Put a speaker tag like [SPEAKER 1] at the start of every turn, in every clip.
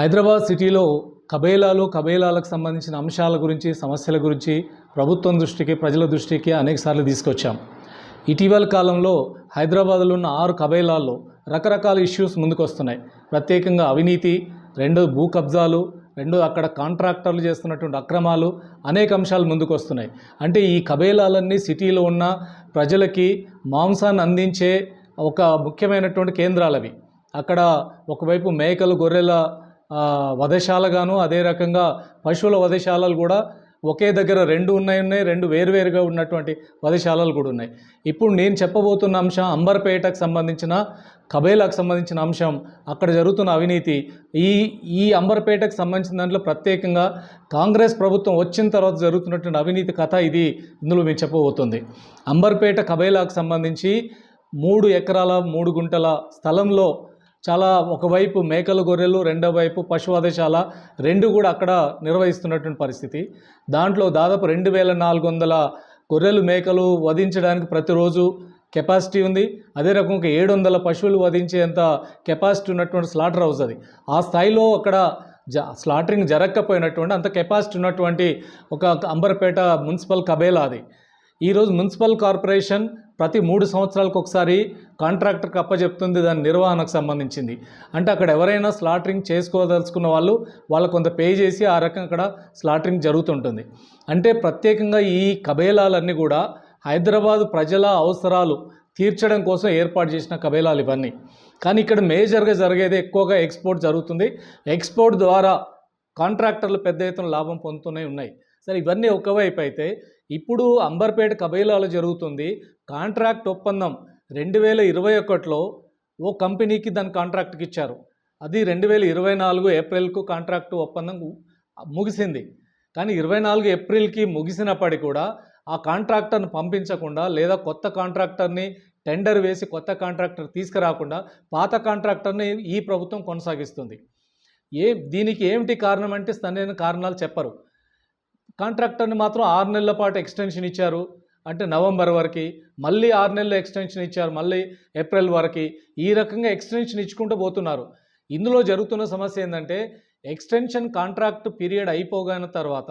[SPEAKER 1] హైదరాబాద్ సిటీలో కబేలాలు కబేలాలకు సంబంధించిన అంశాల గురించి సమస్యల గురించి ప్రభుత్వం దృష్టికి ప్రజల దృష్టికి అనేకసార్లు తీసుకొచ్చాం. ఇటీవల కాలంలో హైదరాబాద్లో ఉన్న ఆరు కబేలాల్లో రకరకాల ఇష్యూస్ ముందుకు వస్తున్నాయి ప్రత్యేకంగా అవినీతి రెండు భూ కబ్జాలు రెండు అక్కడ కాంట్రాక్టర్లు చేస్తున్నటువంటి అక్రమాలు అనేక అంశాలు ముందుకు వస్తున్నాయి అంటే ఈ కబేలాలన్నీ సిటీలో ఉన్న ప్రజలకి మాంసాన్ని అందించే ఒక ముఖ్యమైనటువంటి కేంద్రాలవి. అక్కడ ఒకవైపు మేకలు గొర్రెల వధశాలగాను అదే రకంగా పశువుల వధశాలలు కూడా ఒకే దగ్గర రెండు ఉన్నాయి ఉన్నాయి రెండు వేరువేరుగా ఉన్నటువంటి వధశాలలు కూడా ఉన్నాయి. ఇప్పుడు నేను చెప్పబోతున్న అంశం అంబర్పేటకు సంబంధించిన కబేలాకు సంబంధించిన అంశం అక్కడ జరుగుతున్న అవినీతి. ఈ ఈ అంబర్పేటకు సంబంధించిన దాంట్లో ప్రత్యేకంగా కాంగ్రెస్ ప్రభుత్వం వచ్చిన తర్వాత జరుగుతున్నటువంటి అవినీతి కథ ఇది ఇందులో మేము చెప్పబోతుంది. అంబర్పేట కబేలాకు సంబంధించి మూడు ఎకరాల మూడు గుంటల స్థలంలో చాలా ఒకవైపు మేకలు గొర్రెలు రెండో వైపు పశువధశాల రెండు కూడా అక్కడ నిర్వహిస్తున్నటువంటి పరిస్థితి. దాంట్లో దాదాపు రెండు వేల నాలుగు వందల గొర్రెలు మేకలు వధించడానికి ప్రతిరోజు కెపాసిటీ ఉంది. అదే రకంగా ఏడు వందల పశువులు వధించేంత కెపాసిటీ ఉన్నటువంటి స్లాటర్ హౌస్ అది. ఆ స్థాయిలో అక్కడ జ స్లాటరింగ్ జరగకపోయినటువంటి అంత కెపాసిటీ ఉన్నటువంటి ఒక అంబర్పేట మున్సిపల్ కబేలా అది. ఈరోజు మున్సిపల్ కార్పొరేషన్ ప్రతి మూడు సంవత్సరాలకు ఒకసారి కాంట్రాక్టర్కి అప్పచెప్తుంది దాని నిర్వహణకు సంబంధించింది. అంటే అక్కడ ఎవరైనా స్లాటరింగ్ చేసుకోదలుచుకున్న వాళ్ళు వాళ్ళ కొంత పే చేసి ఆ రకంగా అక్కడ స్లాటరింగ్ జరుగుతుంటుంది. అంటే ప్రత్యేకంగా ఈ కబేలాలన్నీ కూడా హైదరాబాద్ ప్రజల అవసరాలు తీర్చడం కోసం ఏర్పాటు చేసిన కబేలాలు ఇవన్నీ. కానీ ఇక్కడ మేజర్గా జరిగేది ఎక్కువగా ఎక్స్పోర్ట్ జరుగుతుంది. ఎక్స్పోర్ట్ ద్వారా కాంట్రాక్టర్లు పెద్ద ఎత్తున లాభం పొందుతూనే ఉన్నాయి. సరే ఇవన్నీ ఒకవైపు అయితే ఇప్పుడు అంబర్పేట కబైలాలో జరుగుతుంది. కాంట్రాక్ట్ ఒప్పందం రెండు వేల ఇరవై ఒకటిలో ఓ కంపెనీకి దాని కాంట్రాక్ట్కి ఇచ్చారు. అది రెండు వేల ఇరవై నాలుగు ఏప్రిల్కు కాంట్రాక్ట్ ఒప్పందం ముగిసింది. కానీ ఇరవై నాలుగు ఏప్రిల్కి ముగిసినప్పటికీ కూడా ఆ కాంట్రాక్టర్ని పంపించకుండా లేదా కొత్త కాంట్రాక్టర్ని టెండర్ వేసి కొత్త కాంట్రాక్టర్ తీసుకురాకుండా పాత కాంట్రాక్టర్ని ఈ ప్రభుత్వం కొనసాగిస్తుంది. ఏ దీనికి ఏమిటి కారణం అంటే సరైన కారణాలు చెప్పరు. కాంట్రాక్టర్ని మాత్రం ఆరు నెలల పాటు ఎక్స్టెన్షన్ ఇచ్చారు. అంటే నవంబర్ వరకు మళ్ళీ ఆరు నెలలు ఎక్స్టెన్షన్ ఇచ్చారు. మళ్ళీ ఏప్రిల్ వరకు ఈ రకంగా ఎక్స్టెన్షన్ ఇచ్చుకుంటూ పోతున్నారు. ఇందులో జరుగుతున్న సమస్య ఏంటంటే ఎక్స్టెన్షన్ కాంట్రాక్ట్ పీరియడ్ అయిపోగాన తర్వాత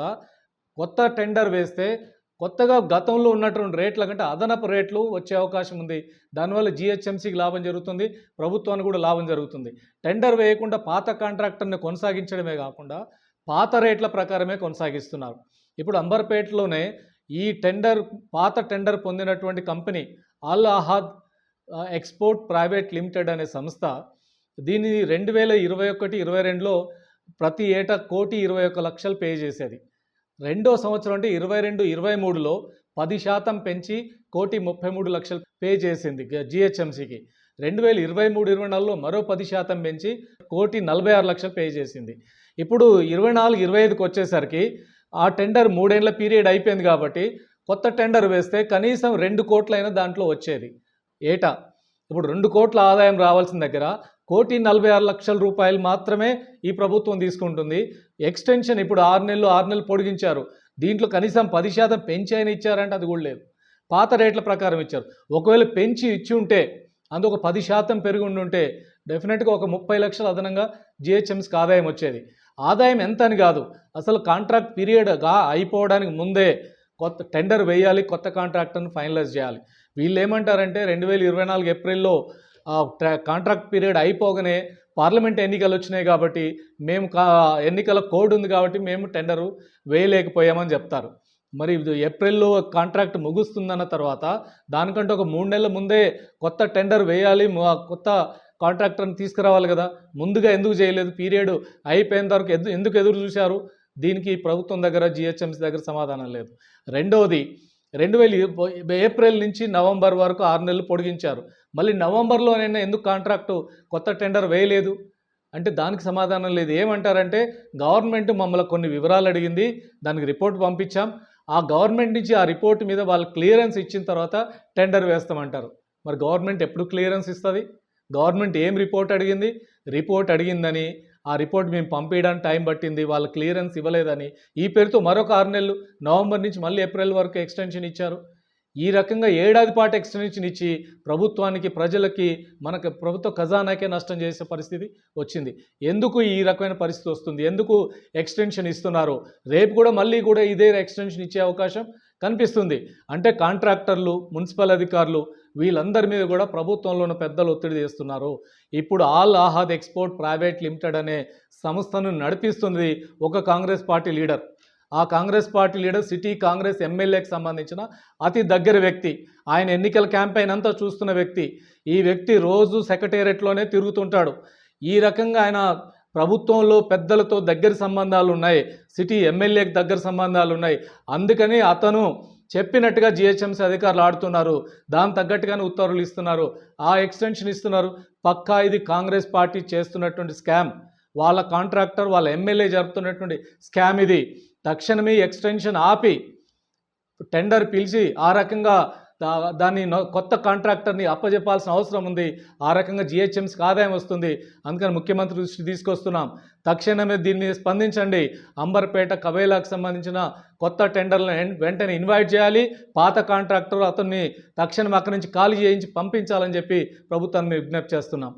[SPEAKER 1] కొత్త టెండర్ వేస్తే కొత్తగా గతంలో ఉన్నటువంటి రేట్ల కంటే అదనపు రేట్లు వచ్చే అవకాశం ఉంది. దానివల్ల జిహెచ్ఎంసీకి లాభం జరుగుతుంది ప్రభుత్వానికి కూడా లాభం జరుగుతుంది. టెండర్ వేయకుండా పాత కాంట్రాక్టర్ని కొనసాగించడమే కాకుండా పాత రేట్ల ప్రకారమే కొనసాగిస్తున్నారు. ఇప్పుడు అంబర్పేటలోనే ఈ టెండర్ పాత టెండర్ పొందినటువంటి company Al Ahad export private limited అనే సంస్థ దీన్ని రెండు వేల ఇరవై ఒకటి ఇరవై రెండులో ప్రతి ఏటా కోటి ఇరవై ఒక్క లక్షలు పే చేసేది. రెండో సంవత్సరం అంటే ఇరవై రెండు ఇరవై మూడులో పది శాతం పెంచి కోటి ముప్పై మూడు లక్షలు పే చేసింది జిహెచ్ఎంసీకి. రెండు వేల ఇరవై మూడు ఇరవై నాలుగులో మరో పది శాతం పెంచి కోటి నలభై ఆరు లక్షలు పే చేసింది. ఇప్పుడు ఇరవై నాలుగు ఇరవై ఐదుకి వచ్చేసరికి ఆ టెండర్ మూడేళ్ళ పీరియడ్ అయిపోయింది కాబట్టి కొత్త టెండర్ వేస్తే కనీసం రెండు కోట్లైనా దాంట్లో వచ్చేది. ఏటా? ఇప్పుడు రెండు కోట్ల ఆదాయం రావాల్సిన దగ్గర కోటి నలభై ఆరు లక్షల రూపాయలు మాత్రమే ఈ ప్రభుత్వం తీసుకుంటుంది. ఎక్స్టెన్షన్ ఇప్పుడు ఆరు నెలలు ఆరు నెలలు పొడిగించారు. దీంట్లో కనీసం పది శాతం పెంచి అయినా ఇచ్చారంటే అది కూడా లేదు. పాత రేట్ల ప్రకారం ఇచ్చారు. ఒకవేళ పెంచి ఇచ్చి ఉంటే అందుకు ఒక పది శాతం పెరిగి ఉండుంటే డెఫినెట్గా ఒక ముప్పై లక్షల అదనంగా జిహెచ్ఎంసీకి ఆదాయం వచ్చేది. ఆదాయం ఎంత అని కాదు. అసలు కాంట్రాక్ట్ పీరియడ్గా అయిపోవడానికి ముందే కొత్త టెండర్ వేయాలి కొత్త కాంట్రాక్టర్ని ఫైనలైజ్ చేయాలి. వీళ్ళు ఏమంటారంటే రెండు వేల ఇరవై నాలుగు ఏప్రిల్లో ట్రా- కాంట్రాక్ట్ పీరియడ్ అయిపోగానే పార్లమెంట్ ఎన్నికలు వచ్చినాయి కాబట్టి మేము కా ఎన్నికల కోడ్ ఉంది కాబట్టి మేము టెండరు వేయలేకపోయామని చెప్తారు. మరి ఏప్రిల్లో కాంట్రాక్ట్ ముగుస్తుందన్న తర్వాత దానికంటే ఒక మూడు నెలల ముందే కొత్త టెండర్ వేయాలి కొత్త కాంట్రాక్టర్ని తీసుకురావాలి కదా. ముందుగా ఎందుకు చేయలేదు? పీరియడ్ అయిపోయిన వరకు ఎదు ఎందుకు ఎదురు చూశారు? దీనికి ప్రభుత్వం దగ్గర జిహెచ్ఎంసీ దగ్గర సమాధానం లేదు. రెండవది రెండు వేల ఏప్రిల్ నుంచి నవంబర్ వరకు ఆరు నెలలు పొడిగించారు. మళ్ళీ నవంబర్లోనైనా ఎందుకు కాంట్రాక్టు కొత్త టెండర్ వేయలేదు? అంటే దానికి సమాధానం లేదు. ఏమంటారంటే గవర్నమెంట్ మమ్మల్ని కొన్ని వివరాలు అడిగింది దానికి రిపోర్ట్ పంపించాం. ఆ గవర్నమెంట్ నుంచి ఆ రిపోర్ట్ మీద వాళ్ళు క్లియరెన్స్ ఇచ్చిన తర్వాత టెండర్ వేస్తామంటారు. మరి గవర్నమెంట్ ఎప్పుడు క్లియరెన్స్ ఇస్తుంది? గవర్నమెంట్ ఏం రిపోర్ట్ అడిగింది? రిపోర్ట్ అడిగిందని ఆ రిపోర్ట్ మేము పంపించడానికి టైం పట్టింది వాళ్ళు క్లియరెన్స్ ఇవ్వలేదని ఈ పేరుతో మరొక ఆరు నెలలు నవంబర్ నుంచి మళ్ళీ ఏప్రిల్ వరకు ఎక్స్టెన్షన్ ఇచ్చారు. ఈ రకంగా ఏడాది పాటు ఎక్స్టెన్షన్ ఇచ్చి ప్రభుత్వానికి ప్రజలకి మనకు ప్రభుత్వ ఖజానాకే నష్టం చేసే పరిస్థితి వచ్చింది. ఎందుకు ఈ రకమైన పరిస్థితి వస్తుంది? ఎందుకు ఎక్స్టెన్షన్ ఇస్తున్నారు? రేపు కూడా మళ్ళీ కూడా ఇదే ఎక్స్టెన్షన్ ఇచ్చే అవకాశం కనిపిస్తుంది. అంటే కాంట్రాక్టర్లు మున్సిపల్ అధికారులు వీళ్ళందరి మీద కూడా ప్రభుత్వంలో ఉన్న పెద్దలు ఒత్తిడి చేస్తున్నారు. ఇప్పుడు Al Ahad export private limited అనే సంస్థను నడిపిస్తుంది ఒక కాంగ్రెస్ పార్టీ లీడర్. ఆ Congress party leader city Congress ఎమ్మెల్యేకి సంబంధించిన అతి దగ్గర వ్యక్తి ఆయన ఎన్నికల క్యాంపెయిన్ అంతా చూస్తున్న వ్యక్తి ఈ వ్యక్తి రోజు సెక్రటేరియట్లోనే తిరుగుతుంటాడు. ఈ రకంగా ఆయన ప్రభుత్వంలో పెద్దలతో దగ్గర సంబంధాలు ఉన్నాయి సిటీ ఎమ్మెల్యేకి దగ్గర సంబంధాలు ఉన్నాయి. అందుకని అతను చెప్పినట్టుగా జిహెచ్ఎంసీ అధికారులు ఆడుతున్నారు దాని తగ్గట్టుగానే ఉత్తర్వులు ఇస్తున్నారు ఆ ఎక్స్టెన్షన్ ఇస్తున్నారు. పక్కా ఇది కాంగ్రెస్ పార్టీ చేస్తున్నటువంటి స్కామ్. వాళ్ళ కాంట్రాక్టర్ వాళ్ళ ఎమ్మెల్యే జరుపుతున్నటువంటి స్కామ్ ఇది. తక్షణమే ఎక్స్టెన్షన్ ఆపి టెండర్ పిలిచి ఆ రకంగా దా- దాన్ని కొత్త కాంట్రాక్టర్ని అప్పజెప్పాల్సిన అవసరం ఉంది. ఆ రకంగా జిహెచ్ఎంసీకి ఆదాయం వస్తుంది. అందుకని ముఖ్యమంత్రి దృష్టి తీసుకొస్తున్నాం. తక్షణమే దీన్ని స్పందించండి. అంబర్పేట కవేలాకు సంబంధించిన కొత్త టెండర్లను వెంటనే ఇన్వైట్ చేయాలి. పాత కాంట్రాక్టర్ అతన్ని తక్షణం అక్కడి నుంచి ఖాళీ చేయించి పంపించాలని చెప్పి ప్రభుత్వాన్ని విజ్ఞప్తి చేస్తున్నాం.